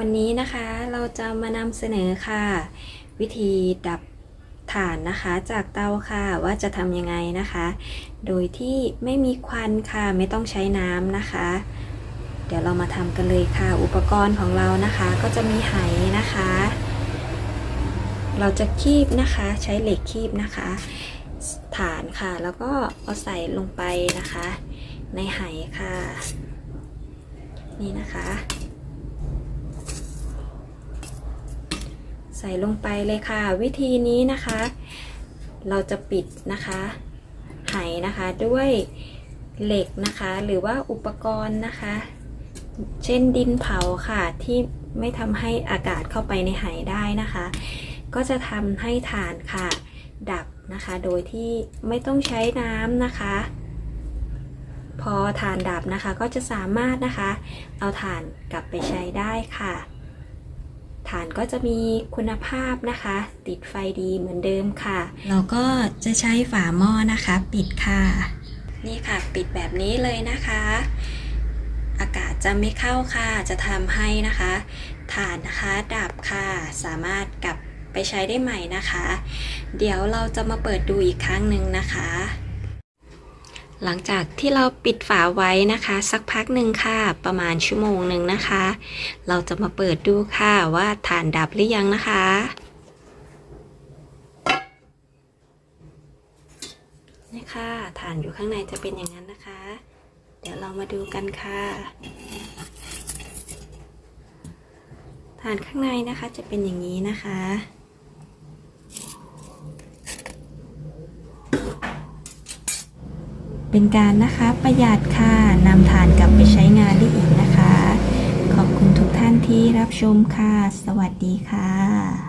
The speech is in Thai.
วันนี้นะคะเราจะมานำเสนอค่ะ วิธีดับถ่านนะคะจากเตาค่ะว่าจะทำยังไงนะคะ โดยที่ไม่มีควันค่ะไม่ต้องใช้น้ำนะคะ เดี๋ยวเรามาทำกันเลยค่ะ อุปกรณ์ของเรานะคะก็จะมีไหนะคะ เราจะคีบนะคะใช้เหล็กคีบนะคะฐานค่ะ แล้วก็เอาใส่ลงไปนะคะ ในไหค่ะ นี่นะคะ ใส่ลงไปเลยค่ะ วิธีนี้นะคะ เราจะปิดนะคะไหนะคะด้วยเหล็กนะคะ หรือว่าอุปกรณ์นะคะ เช่นดินเผาค่ะที่ไม่ทำให้อากาศเข้าไปในไหได้นะคะ ก็จะทำให้ถ่านค่ะ ดับนะคะ โดยที่ไม่ต้องใช้น้ำนะคะ พอถ่านดับนะคะก็จะสามารถนะคะ เอาถ่านกลับไปใช้ได้ค่ะ ฐานก็จะมีคุณภาพนะคะ ติดไฟดีเหมือนเดิมค่ะ เราก็จะใช้ฝาหม้อนะคะ ปิดค่ะ นี่ค่ะปิดแบบนี้เลยนะคะ อากาศจะไม่เข้าค่ะจะทำให้นะคะฐานนะคะดับค่ะสามารถกลับไปใช้ได้ใหม่นะคะ เดี๋ยวเราจะมาเปิดดูอีกครั้งหนึ่งนะคะ หลังจากที่เราปิดฝาไว้นะคะ สักพักหนึ่งค่ะ ประมาณชั่วโมงหนึ่งนะคะ เราจะมาเปิดดูค่ะว่าฐานดับหรือยังนะคะ นี่ค่ะฐานอยู่ข้างในจะเป็นอย่างนั้นนะคะ เดี๋ยวเรามาดูกันค่ะฐานข้างในนะคะจะเป็นอย่างนี้นะคะ เป็นการนะคะประหยัดค่ะนำฐานกลับไปใช้งานได้อีกนะคะ ขอบคุณทุกท่านที่รับชมค่ะ สวัสดีค่ะ